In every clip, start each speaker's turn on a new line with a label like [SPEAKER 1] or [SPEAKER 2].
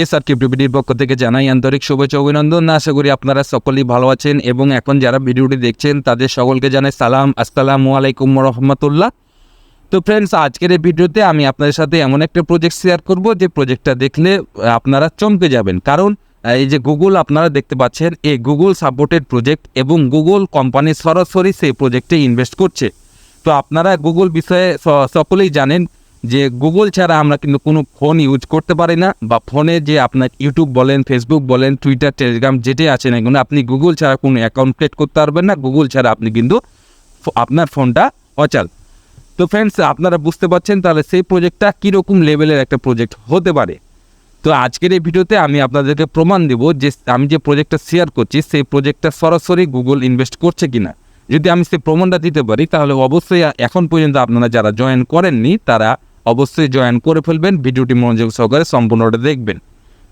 [SPEAKER 1] S আর ক্রিপ্টোপিটির পক্ষ থেকে জানাই আন্তরিক শুভেচ্ছা অভিনন্দন। আশা করি আপনারা সকলেই ভালো আছেন এবং এখন যারা ভিডিওটি দেখছেন, তাদের সকলকে জানাই সালাম। আসসালামু আলাইকুম রহমতুল্লাহ তো ফ্রেন্ডস আজকের এই ভিডিওতে আমি আপনাদের সাথে এমন একটা প্রজেক্ট শেয়ার করব। যে প্রজেক্টটা দেখলে আপনারা চমকে যাবেন। কারণ এই যে গুগল আপনারা দেখতে পাচ্ছেন, এই গুগল সাপোর্টেড প্রজেক্ট এবং গুগল কোম্পানি সরাসরি সেই প্রজেক্টে ইনভেস্ট করছে। তো আপনারা গুগল বিষয়ে সকলেই জানেন যে গুগল ছাড়া আমরা কিন্তু কোনো ফোন ইউজ করতে পারি না বা ফোনে যে আপনার ইউটিউব বলেন ফেসবুক বলেন টুইটার টেলিগ্রাম যেটাই আছে না কিন্তু আপনি গুগল ছাড়া কোনো অ্যাকাউন্ট ক্রিয়েট করতে পারবেন না। গুগল ছাড়া আপনি কিন্তু আপনার ফোনটা অচল। তো ফ্রেন্ডস আপনারা বুঝতে পারছেন তাহলে সেই প্রজেক্টটা কীরকম লেভেলের একটা প্রজেক্ট হতে পারে। তো আজকের এই ভিডিওতে আমি আপনাদেরকে প্রমাণ দেব যে আমি যে প্রজেক্টটা শেয়ার করছি, সেই প্রজেক্টটা সরাসরি গুগল ইনভেস্ট করছে কি না যদি আমি সেই প্রমাণটা দিতে পারি, তাহলে অবশ্যই এখন পর্যন্ত আপনারা যারা জয়েন করেননি, তারা অবশ্যই জয়েন করে ফেলবেন ভিডিওটি মনোযোগ সহকারে সম্পূর্ণটা দেখবেন।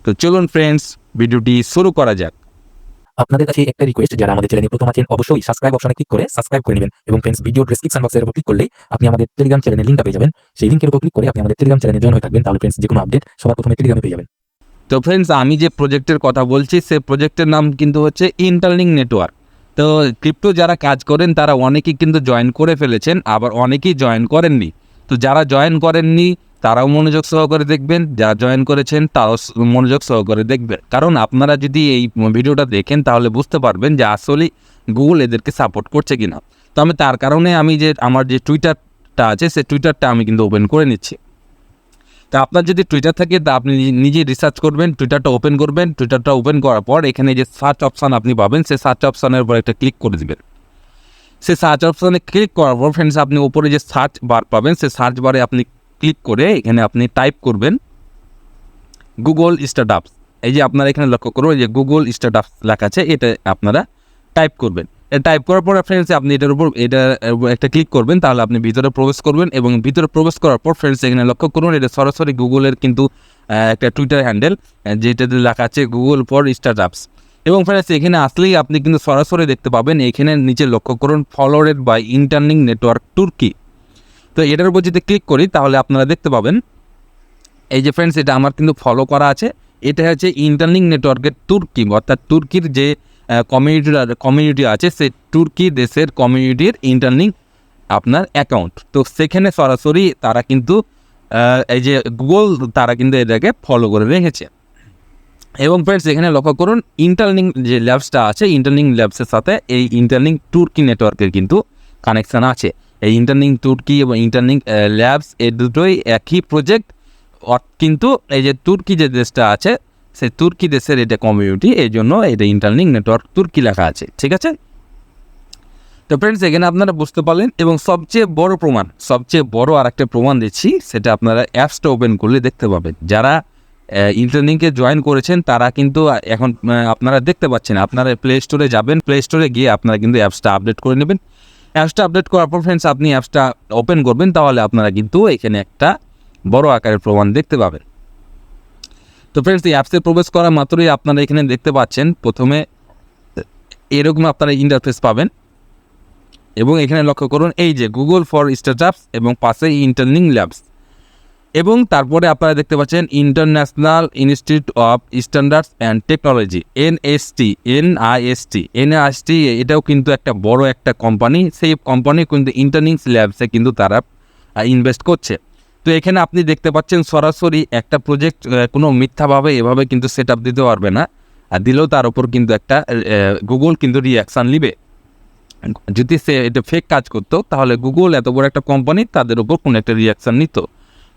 [SPEAKER 1] তো চলুন ফ্রেন্ডস ভিডিওটি শুরু করা যাক।
[SPEAKER 2] আপনাদের কাছে একটা রিকোয়েস্ট যারা আমাদের চ্যানেলে প্রথম আছেন অবশ্যই সাবস্ক্রাইব অপশনে ক্লিক করে সাবস্ক্রাইব করে নেবেন। এবং ফ্রেন্ডস ভিডিও ডেসক্রিপশন বক্সের উপর ক্লিক করলেই আপনি আমাদের টেলিগ্রাম চ্যানেলের লিঙ্কটা পেয়ে যাবেন। সেই লিঙ্কের উপর ক্লিক করে আপনি আমাদের টেলিগ্রাম চ্যানেলে জয়েন হয়ে থাকবেন। তাহলে ফ্রেন্ডস যে কোনো আপডেট সবার প্রথমে টেলিগ্রামে পেয়ে যাবেন।
[SPEAKER 1] তো ফ্রেন্ডস আমি যে প্রজেক্টের কথা বলছি সে প্রজেক্টের নাম কিন্তু হচ্ছে ইন্টারলিং নেটওয়ার্ক তো ক্রিপ্টো যারা কাজ করেন তারা অনেকেই কিন্তু জয়েন করে ফেলেছেন আবার অনেকেই জয়েন করেননি। তো যারা জয়েন করেননি, তারাও মনোযোগ সহকারে দেখবেন, যারা জয়েন করেছেন, তারাও মনোযোগ সহকারে দেখবেন। কারণ আপনারা যদি এই ভিডিওটা দেখেন, তাহলে বুঝতে পারবেন যে আসলে গুগল এদেরকে সাপোর্ট করছে কিনা। তো আমি তার কারণে আমি যে, আমার যে টুইটারটা আছে, সে টুইটারটা আমি কিন্তু ওপেন করে নিচ্ছি। তা আপনার যদি টুইটার থাকে, তা আপনি নিজে রিসার্চ করবেন টুইটারটা ওপেন করবেন টুইটারটা ওপেন করার পর এখানে যে সার্চ অপশান আপনি পাবেন, সে সার্চ অপশানের উপর একটা ক্লিক করে দেবেন। সে সার্চ অপশানে ক্লিক করার পর ফ্রেন্ডস আপনি ওপরে যে সার্চ বার পাবেন সে সার্চ বারে আপনি ক্লিক করে এখানে আপনি টাইপ করবেন গুগল স্টার্টআপস এই যে আপনারা এখানে লক্ষ্য করুন যে গুগল স্টার্টআপস লেখা আছে, এটা আপনারা টাইপ করবেন। এটা টাইপ করার পর ফ্রেন্ডস আপনি এটার উপর, এটা একটা ক্লিক করবেন, তাহলে আপনি ভিতরে প্রবেশ করবেন এবং ভিতরে প্রবেশ করার পর ফ্রেন্ডস এখানে লক্ষ্য করুন, এটা সরাসরি গুগলের কিন্তু একটা টুইটার হ্যান্ডেল যেটাতে লেখা আছে গুগল ফর স্টার্টআপস এবং ফ্রেন্ডস এখানে আসলেই আপনি কিন্তু সরাসরি দেখতে পাবেন, এখানে নিচে লক্ষ্য করুন ফলোরেড বাই ইন্টারনিং নেটওয়ার্ক তুর্কি তো এটার উপর যদি ক্লিক করি, তাহলে আপনারা দেখতে পাবেন, এই যে ফ্রেন্ডস এটা আমার কিন্তু ফলো করা আছে। এটা হচ্ছে ইন্টারনিং নেটওয়ার্কের তুর্কি অর্থাৎ তুর্কির যে কমিউনিটি কমিউনিটি আছে সেই তুর্কি দেশের কমিউনিটির ইন্টারনিং আপনার অ্যাকাউন্ট তো সেখানে সরাসরি তারা কিন্তু এই যে গুগল তারা কিন্তু এটাকে ফলো করে রেখেছে। এবং ফ্রেন্ডস এখানে লক্ষ্য করুন ইন্টারনিং যে ল্যাবসটা আছে ইন্টারনিং ল্যাবসের সাথে এই ইন্টারনিং তুর্কি নেটওয়ার্কের কিন্তু কানেকশান আছে। এই ইন্টারনিং তুর্কি এবং ইন্টারনিং ল্যাবস এই দুটোই একই প্রজেক্ট কিন্তু এই যে তুর্কি যে দেশটা আছে সেই তুর্কি দেশের এটা কমিউনিটি এই জন্য এটা ইন্টারনিং নেটওয়ার্ক তুর্কি লেখা আছে, ঠিক আছে? তো ফ্রেন্ডস এখানে আপনারা বুঝতে পারলেন, এবং সবচেয়ে বড় প্রমাণ, সবচেয়ে বড় আর একটা প্রমাণ দিচ্ছি, সেটা আপনারা অ্যাপসটা ওপেন করলে দেখতে পাবেন। যারা ইন্টারনিংকে জয়েন করেছেন, তারা কিন্তু এখন আপনারা দেখতে পাচ্ছেন, আপনারা প্লে স্টোরে যাবেন প্লে স্টোরে গিয়ে আপনারা কিন্তু অ্যাপসটা আপডেট করে নেবেন। অ্যাপসটা আপডেট করার পর ফ্রেন্ডস আপনি অ্যাপসটা ওপেন করবেন, তাহলে আপনারা কিন্তু এখানে একটা বড় আকারের প্রমাণ দেখতে পাবেন। তো ফ্রেন্ডস এই অ্যাপসে প্রবেশ করা মাত্রই আপনারা এখানে দেখতে পাচ্ছেন, প্রথমে, এরকম আপনারা ইন্টারফেস পাবেন। এবং এখানে লক্ষ্য করুন, এই যে গুগল ফর স্টার্টআপস এবং পাশে ইন্টারনিং ল্যাবস এবং তারপরে আপনারা দেখতে পাচ্ছেন International Institute of Standards and Technology NST NIST NIST এটাও কিন্তু একটা বড় একটা কোম্পানি সেই কোম্পানি কিন্তু ইন্টারনিংস ল্যাবসে কিন্তু তারা ইনভেস্ট করছে। তো এখানে আপনি দেখতে পাচ্ছেন সরাসরি একটা প্রজেক্ট কোনো মিথ্যাভাবে এভাবে কিন্তু সেট আপ দিতে পারবে না। আর দিলেও তার উপর কিন্তু একটা গুগল কিন্তু রিয়াকশান নিবে। যদি সে এটা ফেক কাজ করতো, তাহলে গুগল এত বড় একটা কোম্পানি তাদের উপর কোনো একটা রিয়াকশান নিত।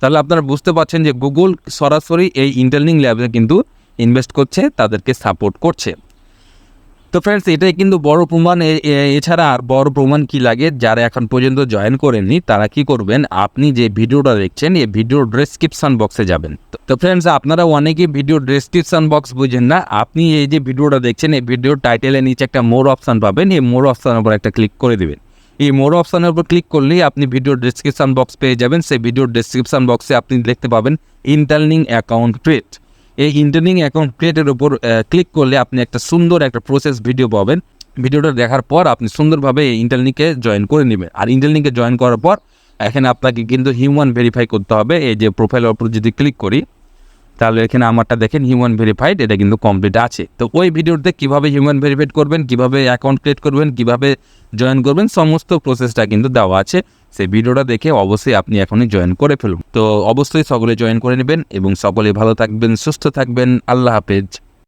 [SPEAKER 1] তাহলে আপনারা বুঝতে পারছেন যে গুগল সরাসরি এই ইন্টারনিং ল্যাবে কিন্তু ইনভেস্ট করছে, তাদেরকে সাপোর্ট করছে। তো ফ্রেন্ডস এটাই কিন্তু বড় প্রমাণ। এছাড়া আর বড় প্রমাণ কি লাগে? যারা এখন পর্যন্ত জয়েন করেননি, তারা কি করবেন? আপনি যে ভিডিওটা দেখছেন, এই ভিডিও ডেসক্রিপশন বক্সে যাবেন। তো- তো ফ্রেন্ডস আপনারা অনেকেই ভিডিও ডেসক্রিপশন বক্স বুঝেন না। আপনি এই যে ভিডিওটা দেখছেন, এই ভিডিওর টাইটেলের নিচে একটা মোর অপশান পাবেন। এই মোর অপশানের উপর একটা ক্লিক করে দিবেন। এই মোর অপশানের উপর ক্লিক করলেই আপনি ভিডিও ডেসক্রিপশন বক্স পেয়ে যাবেন। সেই ভিডিওর ডেসক্রিপশন বক্সে আপনি দেখতে পাবেন ইন্টারনিং অ্যাকাউন্ট ক্রিয়েট এই ইন্টারনিং অ্যাকাউন্ট ক্রিয়েটের উপর ক্লিক করলে আপনি একটা সুন্দর একটা প্রসেস ভিডিও পাবেন। ভিডিওটা দেখার পর আপনি সুন্দরভাবে এই ইন্টারনিংকে জয়েন করে নেবেন। আর ইন্টারনিংকে জয়েন করার পর এখানে আপনাকে কিন্তু হিউম্যান ভেরিফাই করতে হবে। এই যে প্রোফাইলের উপর যদি ক্লিক করি তাহলে এখানে আমারটা দেখেন হিউম্যান ভেরিফাইড এটা কিন্তু কমপ্লিট আছে। তো ওই ভিডিওতে কীভাবে হিউম্যান ভেরিফাইড করবেন, কীভাবে অ্যাকাউন্ট ক্রিয়েট করবেন, কীভাবে জয়েন করবেন, সমস্ত প্রসেসটা কিন্তু দেওয়া আছে। সেই ভিডিওটা দেখে অবশ্যই আপনি এখনই জয়েন করে ফেলুন। তো অবশ্যই সকলে জয়েন করে নেবেন এবং সকলে ভালো থাকবেন, সুস্থ থাকবেন। আল্লাহ হাফেজ।